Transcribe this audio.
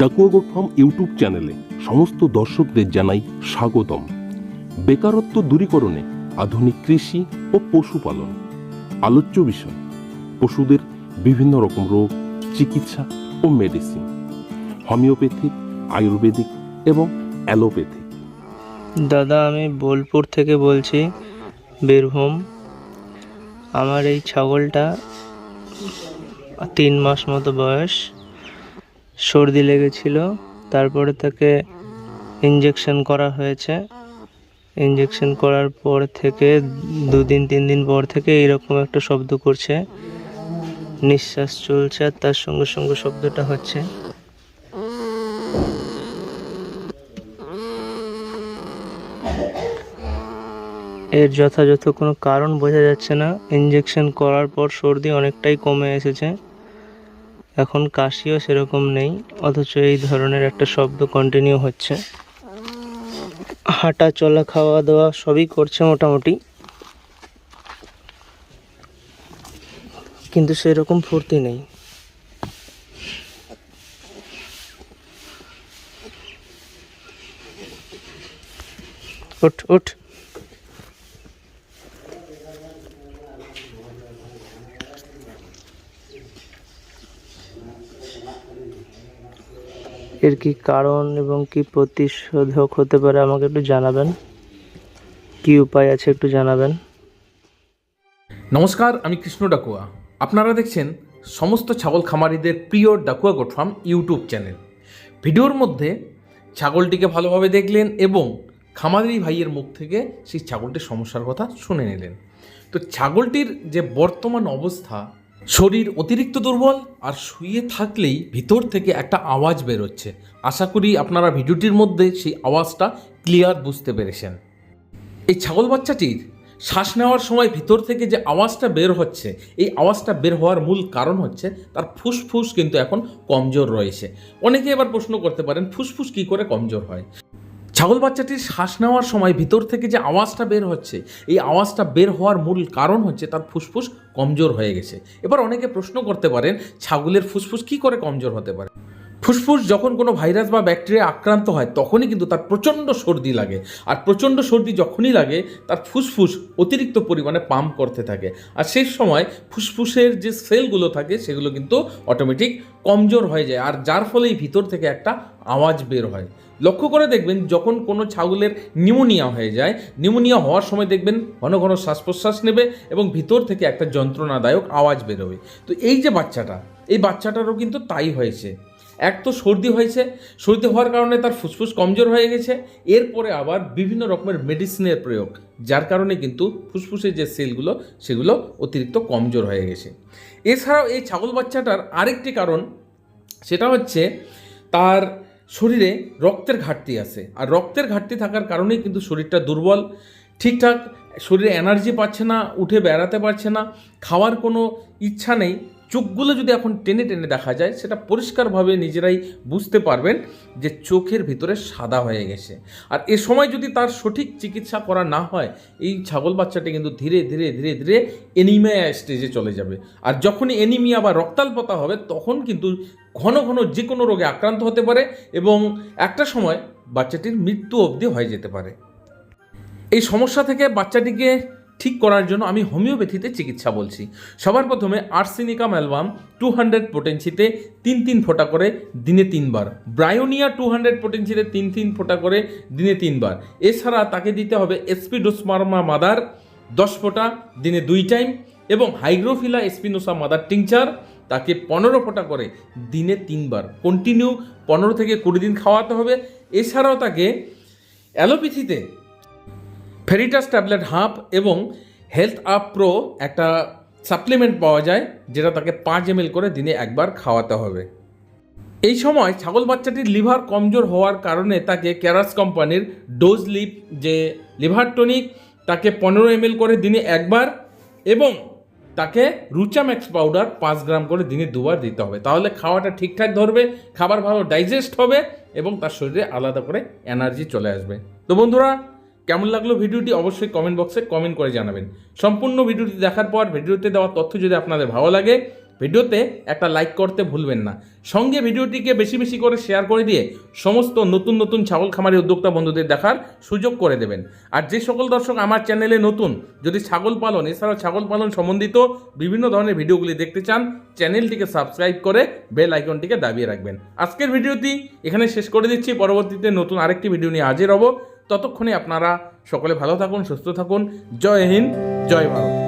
Dakua goat farm YouTube চ্যানেলে সমস্ত দর্শকদের জানাই স্বাগতম। বেকারত্ব দূরীকরণে আধুনিক কৃষি ও পশুপালন। আলোচ্য বিষয়, পশুদের বিভিন্ন রকম রোগ, চিকিৎসা ও মেডিসিন হোমিওপ্যাথিক আয়ুর্বেদিক এবং অ্যালোপ্যাথিক দাদা, আমি বোলপুর থেকে বলছি, বীরভূম। আমার এই ছাগলটা তিন মাস মতো বয়স। সর্দি লেগেছিল, তারপরে তাকে ইঞ্জেকশন করা হয়েছে। ইঞ্জেকশন করার পর থেকে দুদিন তিন দিন পর থেকে এরকম একটা শব্দ করছে। নিঃশ্বাস চলছে আর তার সঙ্গে সঙ্গে শব্দটা হচ্ছে। এর যথাযথ কোনো কারণ বোঝা যাচ্ছে না। ইঞ্জেকশন করার পর সর্দি অনেকটাই কমে এসেছে। এখন কাশিও সেরকম নেই, অথচ এই ধরনের একটা শব্দ কন্টিনিউ হচ্ছে। হাঁটা, চলা, খাওয়া দাওয়া সবই করছে মোটামুটি। কিন্তু সেরকম ফুর্তি নেই। উঠ ওঠ এর কি কারণ এবং কি প্রতিশোধক হতে পারে আমাকে একটু জানাবেন? কি উপায় আছে একটু জানাবেন? নমস্কার, আমি কৃষ্ণ ডাকুয়া। আপনারা দেখছেন সমস্ত ছাগল খামারিদের প্রিয় Dakua goat farm YouTube channel. ভিডিওর মধ্যে ছাগলটিকে ভালোভাবে দেখলেন এবং খামারি ভাইয়ের মুখ থেকে সেই ছাগলটির সমস্যার কথা শুনে নিলেন। তো ছাগলটির যে বর্তমান অবস্থা শরীর অতিরিক্ত দুর্বল আর শুয়ে থাকলেই ভিতর থেকে একটা আওয়াজ বেরোচ্ছে। আশা করি আপনারা ভিডিওটির মধ্যে সেই আওয়াজটা ক্লিয়ার বুঝতে পেরেছেন। এই ছাগল বাচ্চাটির শ্বাস নেওয়ার সময় ভিতর থেকে যে আওয়াজটা বের হচ্ছে, এই আওয়াজটা বের হওয়ার মূল কারণ হচ্ছে তার ফুসফুস কিন্তু এখন কমজোর রয়েছে। অনেকে এবার প্রশ্ন করতে পারেন, ফুসফুস কী করে কমজোর হয়? ছাগল বাচ্চাটির শ্বাস নেওয়ার সময় ভিতর থেকে যে আওয়াজটা বের হচ্ছে, এই আওয়াজটা বের হওয়ার মূল কারণ হচ্ছে তার ফুসফুস কমজোর হয়ে গেছে। এবার অনেকে প্রশ্ন করতে পারেন, ছাগলের ফুসফুস কি করে কমজোর হতে পারে? ফুসফুস যখন কোনো ভাইরাস বা ব্যাকটেরিয়া আক্রান্ত হয়, তখনই কিন্তু তার প্রচণ্ড সর্দি লাগে। আর প্রচণ্ড সর্দি যখনই লাগে, তার ফুসফুস অতিরিক্ত পরিমাণে পাম্প করতে থাকে। আর সেই সময় ফুসফুসের যে সেলগুলো থাকে, সেগুলো কিন্তু অটোমেটিক কমজোর হয়ে যায়। আর যার ফলেই ভিতর থেকে একটা আওয়াজ বের হয়। লক্ষ্য করে দেখবেন, যখন কোনো ছাগলের নিউমোনিয়া হয়ে যায়, নিউমোনিয়া হওয়ার সময় দেখবেন ঘন ঘন শ্বাস প্রশ্বাস নেবে এবং ভিতর থেকে একটা যন্ত্রণাদায়ক আওয়াজ বেরোবে তো এই যে বাচ্চাটা, এই বাচ্চাটারও কিন্তু তাই হয়েছে। এক তো সর্দি হয়েছে, সর্দি হওয়ার কারণে তার ফুসফুস কমজোর হয়ে গেছে। এরপরে আবার বিভিন্ন রকমের মেডিসিনের প্রয়োগ, যার কারণে কিন্তু ফুসফুসের যে সেলগুলো, সেগুলো অতিরিক্ত কমজোর হয়ে গেছে। এছাড়াও এই ছাগল বাচ্চাটার আরেকটি কারণ, সেটা হচ্ছে তার শরীরে রক্তের ঘাটতি আছে। আর রক্তের ঘাটতি থাকার কারণেই কিন্তু শরীরটা দুর্বল। ঠিকঠাক শরীরে এনার্জি পাচ্ছে না, উঠে বেড়াতে পারছে না, খাওয়ার কোনো ইচ্ছা নেই। চোখগুলো যদি এখন টেনে টেনে দেখা যায়, সেটা পরিষ্কারভাবে নিজেরাই বুঝতে পারবেন যে চোখের ভিতরে সাদা হয়ে গেছে। আর এ সময় যদি তার সঠিক চিকিৎসা করা না হয়, এই ছাগল বাচ্চাটি কিন্তু ধীরে ধীরে ধীরে ধীরে এনিমিয়া স্টেজে চলে যাবে। আর যখনই এনিমিয়া বা রক্তাল্পতা হবে, তখন কিন্তু ঘন ঘন যে কোনো রোগে আক্রান্ত হতে পারে এবং একটা সময় বাচ্চাটির মৃত্যু অবধি হয়ে যেতে পারে। এই সমস্যা থেকে বাচ্চাটিকে ঠিক করার জন্য আমি হোমিওপ্যাথিতে চিকিৎসা বলছি। সবার প্রথমে আর্সেনিকাম অ্যালবাম টু হান্ড্রেড পোটেন্সিতে তিন তিন ফোঁটা করে দিনে তিনবার। ব্রায়োনিয়া টু হান্ড্রেড পোটেন্সিতে তিন তিন ফোঁটা করে দিনে তিনবার। এছাড়া তাকে দিতে হবে এসপিডোসমার্মা মাদার দশ ফোঁটা দিনে দুই টাইম এবং হাইগ্রোফিলা এসপিনোসা মাদার টিংচার তাকে পনেরো ফোঁটা করে দিনে তিনবার। কন্টিনিউ পনেরো থেকে কুড়ি দিন খাওয়াতে হবে। এছাড়াও তাকে অ্যালোপ্যাথিতে ফেরিটাস ট্যাবলেট হাফ এবং হেলথ আপ প্রো একটা সাপ্লিমেন্ট পাওয়া যায়, যেটা তাকে পাঁচ এম করে দিনে একবার খাওয়াতে হবে। এই সময় ছাগল বাচ্চাটির লিভার কমজোর হওয়ার কারণে তাকে ক্যারাস কোম্পানির ডোজ লিপ যে লিভার টনিক, তাকে পনেরো এম করে দিনে একবার এবং তাকে রুচাম্যাক্স পাউডার পাঁচ গ্রাম করে দিনে দুবার দিতে হবে। তাহলে খাওয়াটা ঠিকঠাক ধরবে, খাবার ভালো ডাইজেস্ট হবে এবং তার শরীরে আলাদা করে এনার্জি চলে আসবে। তো বন্ধুরা কেমন লাগল ভিডিওটি অবশ্যই কমেন্ট বক্সে কমেন্ট করে জানাবেন। সম্পূর্ণ ভিডিওটি দেখার পর ভিডিওতে দেওয়া তথ্য যদি আপনাদের ভালো লাগে, ভিডিওতে একটা লাইক করতে ভুলবেন না। সঙ্গে ভিডিওটিকে বেশি বেশি করে শেয়ার করে দিয়ে সমস্ত নতুন নতুন ছাগল খামারি উদ্যোক্তা বন্ধুদের দেখার সুযোগ করে দেবেন। আর যে সকল দর্শক আমার চ্যানেলে নতুন, যদি ছাগল পালন, এছাড়াও ছাগল পালন সম্বন্ধিত বিভিন্ন ধরনের ভিডিওগুলি দেখতে চান চ্যানেলটিকে সাবস্ক্রাইব করে বেল আইকনটিকে দাবিয়ে রাখবেন। আজকের ভিডিওটি এখানে শেষ করে দিচ্ছি। পরবর্তীতে নতুন আরেকটি ভিডিও নিয়ে হাজির হব। ততক্ষণে আপনারা সকলে ভালো থাকুন সুস্থ থাকুন। জয় হিন্দ জয় ভারত।